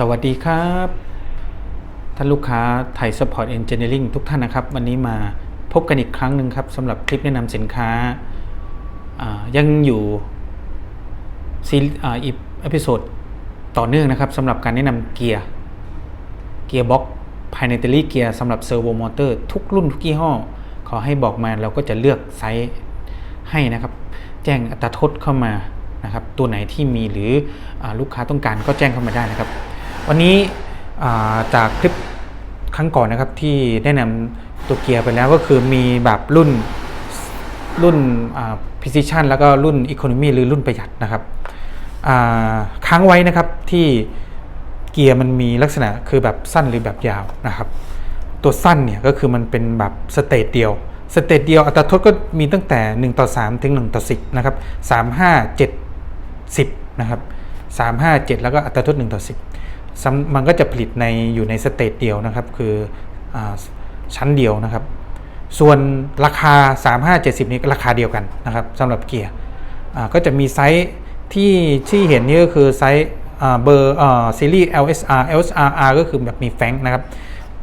สวัสดีครับ ท่านลูกค้าไทย Support Engineering ทุกท่านนะครับ วันนี้มาพบกันอีกครั้งหนึ่งครับสำหรับคลิปแนะนำสินค้าายังอยู่ซีอ่าอีเอพิโซดต่อเนื่องนะครับสำหรับการแนะนำเกียร์เกียร์บ็อกภายในเตลี่เกียร์สำหรับเซอร์โวมอเตอร์ทุกรุ่นทุกยี่ห้อ ขอให้บอกมาเราก็จะเลือกไซส์ให้นะครับ แจ้งอัตราทษเข้ามานะครับตัวไหนที่มีหรืออลูกค้าต้องการก็แจ้งเข้ามาได้นะครับ วันนี้จากคลิปครั้งก่อนนะครับที่แนะนำตัวเกียร์ไปแล้วก็คือมีแบบรุ่นรุ่น precision แล้วก็รุ่น economy หรือรุ่นประหยัดนะครับค้างไว้นะครับที่เกียร์มันมีลักษณะคือแบบสั้นหรือแบบยาวนะครับ ตัวสั้นเนี่ยก็คือมันเป็นแบบสเตจเดียวสเตจเดียวอัตราทษก็มีตั้งแต่ 1 ต่อ 3 ถึง 1 ต่อ 10 นะครับ 3 5 7 10 นะครับ 3 5 7 แล้วก็อัตราทษ1ต่อ 10 มันก็จะผลิตในอยู่ในสเตจเดียวนะครับ คืออชั้นเดียวนะครับ ส่วนราคา 3 5 70 นี้ก็ราคาเดียวกันนะครับสำหรับเกียร์ก็จะมีไซส์ที่ที่เห็นนี่ก็คือไซส์เบอร์ซีรีส์ LSR LSRR ก็คือแบบมีแฟงนะครับ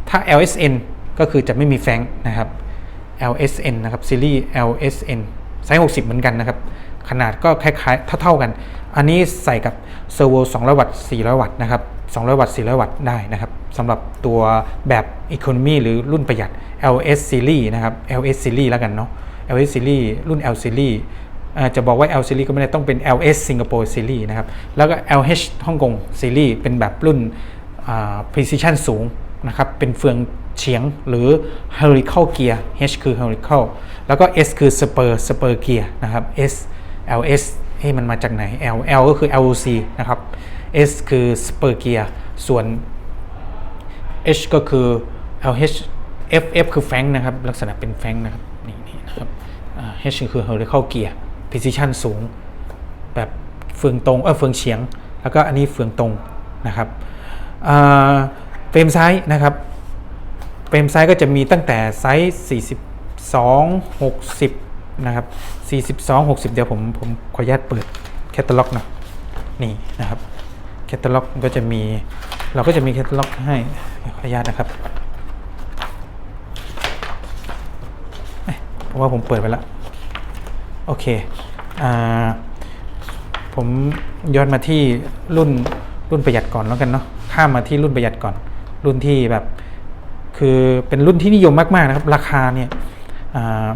ถ้า LSN ก็คือจะไม่มีแฟงนะครับ LSN นะครับซีรีส์ LSN ไซส์ 60 เหมือนกันนะครับ ขนาดก็คล้ายๆ เท่าๆกัน อันนี้ใส่กับเซอร์โว200 วัตต์ 400 วัตต์นะครับ 200 วัตต์ 400 วัตต์ได้นะครับสำหรับตัวแบบ Economy หรือรุ่นประหยัด LS Series นะครับ LS Series แล้วกันเนาะ LS Series รุ่น L Series เอ่อจะบอกว่า L Series ก็ไม่ได้ต้องเป็น LS Singapore Series นะครับ แล้วก็ LH ฮ่องกง Series เป็นแบบรุ่น precision สูงนะครับ เป็นเฟืองเฉียงหรือ helical gear H คือ helical แล้วก็ S คือ spur spur gear นะครับ S LS เฮ้มันมาจากไหน L L ก็คือ LOC นะครับ S คือ spur gear ส่วน H ก็คือ LH F F คือแฟงนะครับ ลักษณะเป็นแฟงนะครับนี่นี่นะครับอ่า H คือ helical gear precision สูง แบบเฟืองตรงเออเฟืองเฉียง แล้วก็อันนี้เฟืองตรงนะครับเฟรมซ้ายนะครับเฟรมซ้ายก็จะมีตั้งแต่ไซส์ 42 60 นะครับ 42 60 เดี๋ยวผมผมขออนุญาตเปิดแคตตาล็อกหนะนี่นะครับ ตตาล็อกก็จะมี เราก็จะมีแคตตาล็อกให้ขออนุญาตนะครับเพราะว่าผมเปิดไปแล้วโอเคอ่าผมย้อนมาที่รุ่นรุ่นประหยัดก่อนแล้วกันเนาะข้ามมาที่รุ่นประหยัดก่อน รุ่นที่แบบคือเป็นรุ่นที่นิยมมากๆนะครับ ราคาเนี่ย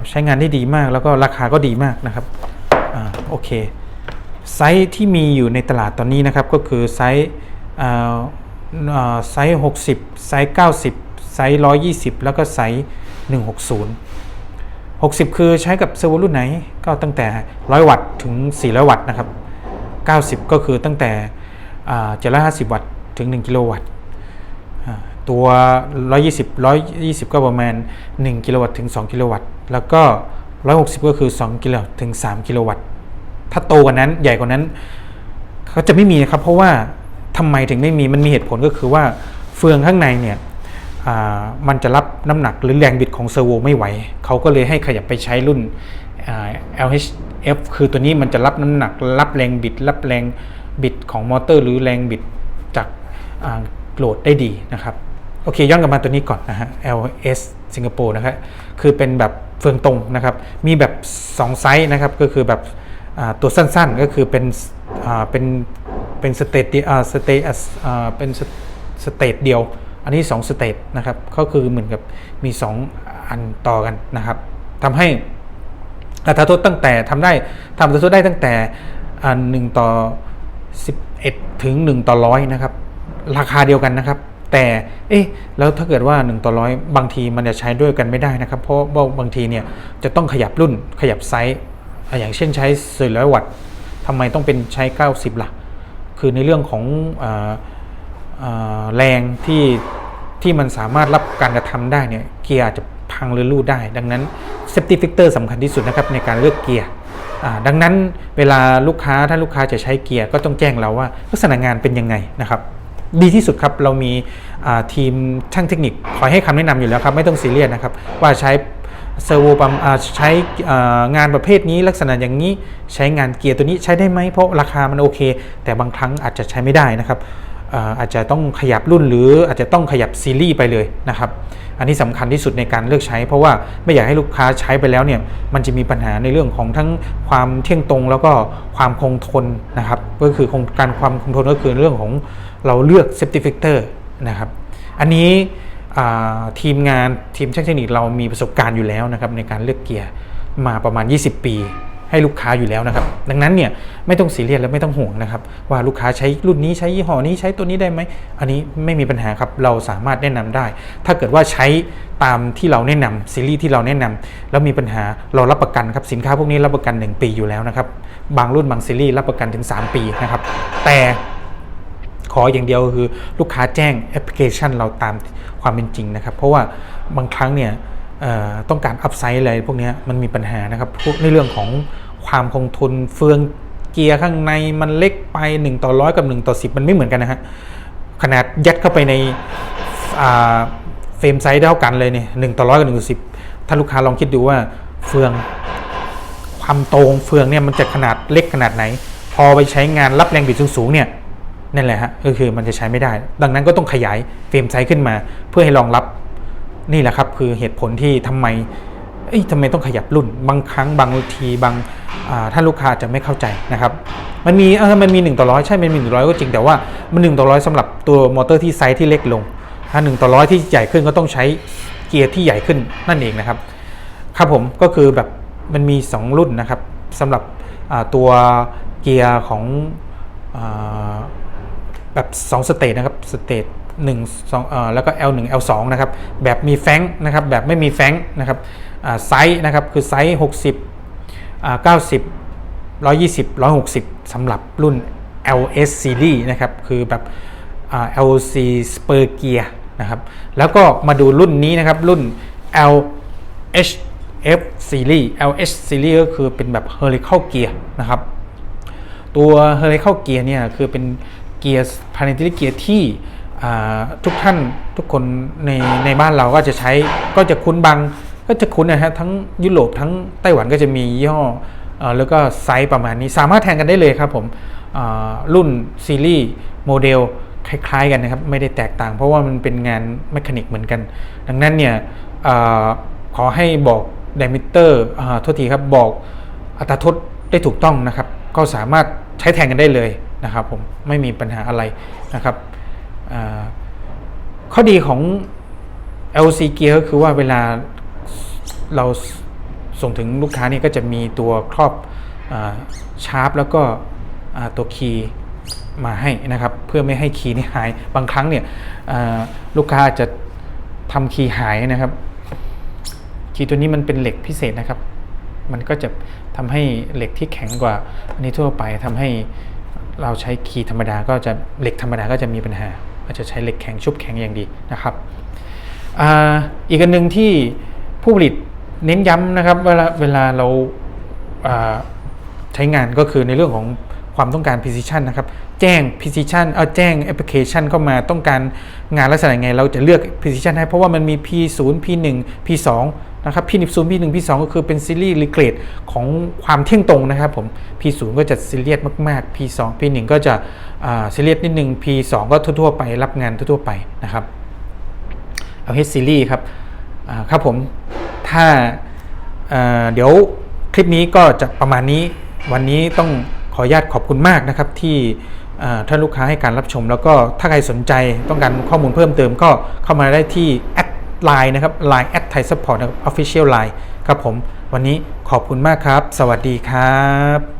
ใช้งานได้ดีมากแล้วก็ราคาก็ดีมากนะครับอโอเค ไซส์ที่มีอยู่ในตลาดตอนนี้นะครับก็คือไซส์ไซส์60 ไซส์ 90 ไซส์ 120 แล้วก็ไซส์ 160 60 คือใช้กับเซอร์โวรุ่นไหนก็ตั้งแต่ 100 วัตต์ถึง 400 วัตต์นะครับ 90 ก็คือตั้งแต่อ่า750 วัตต์ถึง 1 กิโลวัตต์อ่าตัว 120 120 ก็ประมาณ 1 กิโลวัตต์ถึง 2 กิโลวัตต์ แล้วก็ 160 ก็คือ 2 กิโลถึง 3 กิโลวัตต์ ถ้าโตกว่านั้นใหญ่กว่านั้นเขาจะไม่มีครับ เพราะว่าทำไมถึงไม่มีมันมีเหตุผลก็คือว่าเฟืองข้างในเนี่ยมันจะรับน้ำหนักหรือแรงบิดของเซอร์โวไม่ไหวเขาก็เลยให้ขยับไปใช้รุ่น LHF คือตัวนี้มันจะรับน้ำหนัก รับแรงบิด รับแรงบิดของมอเตอร์ หรือแรงบิดจากโหลดได้ดีนะครับโอเคย้อนกลับมาตัวนี้ก่อนนะฮะ LS สิงคโปร์นะครับคือเป็นแบบเฟืองตรงนะครับ มีแบบ 2 ไซส์นะครับ ก็คือแบบ ตัวสั้นๆ ก็คือเป็นเป็นเป็นสเตตสเตตเป็นสเตตเดียว อันนี้2สเตตนะครับก็คือเหมือนกับมี 2 อันต่อกันนะครับทำให้อัตราโทษตั้งแต่ทำได้ทำอัตราโทษได้ตั้งแต่หนึ่งต่อ 11 ถึง 1 ต่อร้อยนะครับ ราคาเดียวกันนะครับ แต่เอ๊ะแล้วถ้าเกิดว่า 1 ต่อร้อยบางทีมันจะใช้ด้วยกันไม่ได้นะครับ เพราะว่าบางทีเนี่ยจะต้องขยับรุ่นขยับไซส์ อย่างเช่นใช้ 400 วัตต์ทำไมต้องเป็นใช้ 90ล่ะ คือในเรื่องของออแรงที่ที่มันสามารถรับการกระทำได้เนี่ยเกียร์จะพังหรือลู่ได้ ดังนั้น safety factor สำคัญที่สุดนะครับในการเลือกเกียร์ดังนั้นเวลาลูกค้าถ้าลูกค้าจะใช้เกียร์ก็ต้องแจ้งเราว่าลักษณะงานเป็นยังไงนะครับ ดีที่สุดครับเรามีทีมช่างเทคนิคคอยให้คำแนะนำอยู่แล้วครับ ไม่ต้องซีเรียสนะครับว่าใช้ เซอร์โวปั๊มใช้งานประเภทนี้ลักษณะอย่างนี้ใช้งานเกียร์ตัวนี้ใช้ได้ไหมเพราะราคามันโอเค แต่บางครั้งอาจจะใช้ไม่ได้นะครับอาจจะต้องขยับรุ่นหรืออาจจะต้องขยับซีรีส์ไปเลยนะครับ อันนี้สำคัญที่สุดในการเลือกใช้ เพราะว่าไม่อยากให้ลูกค้าใช้ไปแล้วเนี่ยมันจะมีปัญหาในเรื่องของทั้งความเที่ยงตรงแล้วก็ความคงทนนะครับก็คือการความคงทนก็คือเรื่องของเราเลือก safety factor นะครับ อันนี้ ทีมงานทีมช่างเทคนิคเรามีประสบการณ์อยู่แล้วนะครับในการเลือกเกียร์มาประมาณ 20 ปีให้ลูกค้าอยู่แล้วนะครับ ดังนั้นเนี่ยไม่ต้องซีเรียสและไม่ต้องห่วงนะครับ ว่าลูกค้าใช้รุ่นนี้ใช้ยี่ห้อนี้ใช้ตัวนี้ได้ไหม อันนี้ไม่มีปัญหาครับ เราสามารถแนะนำได้ ถ้าเกิดว่าใช้ตามที่เราแนะนำซีรีส์ที่เราแนะนำแล้วมีปัญหาเรารับประกันครับสินค้าพวกนี้รับประกัน 1 ปีอยู่แล้วนะครับ บางรุ่นบางซีรีส์รับประกันถึง 3 ปีนะครับ แต่ ออย่างเดียวคือลูกค้าแจ้งแอปพลิเคชันเราตามความเป็นจริงนะครับ เพราะว่าบางครั้งเนี่ยต้องการอัพไซด์อะไรพวกนี้มันมีปัญหานะครับพวกในเรื่องของความคงทนเฟืองเกียร์ข้างในมันเล็กไป 1 ต่อร้อยกับ 1 ต่อ 10 มันไม่เหมือนกันนะฮะขนาดยัดเข้าไปในเฟรมไซส์เท่ากันเลยเนี่ยหต่อร้อยกับ1ต่อ10ถ้าลูกค้าลองคิดดูว่าเฟือง ความตรงเฟืองเนี่ยมันจะขนาดเล็กขนาดไหน พอไปใช้งานรับแรงบิดสูงๆเนี่ย นั่นแหละฮะก็คือมันจะใช้ไม่ได้ ดังนั้นก็ต้องขยายเฟรมไซส์ขึ้นมา เพื่อให้รองรับนี่แหละครับคือเหตุผลที่ทำไมเอ้ยทำไมต้องขยับรุ่น บางครั้งบางทีบางอ่าถ้าลูกค้าจะไม่เข้าใจนะครับ มันมีเออมันมี 1 ต่อร้อยใช่ มันมี1ต่อร้อยก็จริงแต่ว่ามัน1ต่อร้อยสำหรับตัวมอเตอร์ที่ไซส์ที่เล็กลง ถ้า1ต่อร้อยที่ใหญ่ขึ้นก็ต้องใช้เกียร์ที่ใหญ่ขึ้นนั่นเองนะครับ ครับผมก็คือแบบมันมี 2 รุ่นนะครับสำหรับตัวเกียร์ของ แบบ2สเตจนะครับสเตจ1 2อ่าแล้วก็ L1 L2 นะครับ แบบมีแฟงนะครับ แบบไม่มีแฟงนะครับไซส์นะครับ คือไซส์ 60อ่า90 120 160สำหรับรุ่น LS Series นะครับ คือแบบอ่า LC Spur Gear นะครับ แล้วก็มาดูรุ่นนี้นะครับ รุ่น L HF Series LH Series ก็คือเป็นแบบ Helical Gear นะครับ ตัว Helical Gear เนี่ย คือเป็น กียร์ planetary gear ที่ทุกท่านทุกคนในในบ้านเราก็จะใช้ก็จะคุ้นบางก็จะคุ้นนะฮะทั้งยุโรปทั้งไต้หวันก็จะมียี่ห้ออแล้วก็ไซส์ประมาณนี้สามารถแทนกันได้เลยครับผมรุ่นซีรีส์โมเดลคล้ายๆกันนะครับ ไม่ได้แตกต่างเพราะว่ามันเป็นงานแมคานิกเหมือนกัน ดังนั้นเนี่ยอขอให้บอกไดมิเตอร์โทษทีครับบอกอัตราทดได้ถูกต้องนะครับ ก็สามารถใช้แทนกันได้เลย นะครับผมไม่มีปัญหาอะไรนะครับข้อดีของ LC Gear ก็คือว่าเวลาเราส่งถึงลูกค้านี่ก็จะมีตัวครอบอชาร์ปแล้วก็ตัวคีย์มาให้นะครับ เพื่อไม่ให้คีย์นี่หายบางครั้งเนี่ยลูกค้าอาจจะทำคีย์หายนะครับ คีย์ตัวนี้มันเป็นเหล็กพิเศษนะครับ มันก็จะทำให้เหล็กที่แข็งกว่าอันนี้ทั่วไปทำให้ เราใช้คีย์ธรรมดาก็จะเหล็กธรรมดาก็จะมีปัญหาก็จะใช้เหล็กแข็งชุบแข็งอย่างดีนะครับออีกอันหนึ่งที่ผู้ผลิตเน้นย้ำนะครับเวลาเวลาเราาใช้งานก็คือในเรื่องของความต้องการ precision นะครับ แจ้ง precision เอาแจ้งแอปพลิเคชันเข้ามาต้องการงานลักษณะไง เราจะเลือก precision ให้เพราะว่ามันมี P0 P1 P2 นะครับ P1 P1 P2 ก็คือเป็นซีรีส์หรือเกรดของความเที่ยงตรงนะครับผม P0 ก็จะซีเรียสมาก ๆ P2 P1 ก็จะซีเรียสนิดนึง P2 ก็ทั่ว ๆ ไปรับงานทั่ว ๆ ไปนะครับ เอา H series ครับครับผม ถ้าเเดี๋ยวคลิปนี้ก็จะประมาณนี้ วันนี้ต้องขออนุญาตขอบคุณมากนะครับที่ท่านลูกค้าให้การรับชม แล้วก็ถ้าใครสนใจต้องการข้อมูลเพิ่มเติมก็เข้ามาได้ที่ ไลน์นะครับ Line แอดไทยซัพพอร์ตนะครับ Official Line ครับผม วันนี้ขอบคุณมากครับ สวัสดีครับ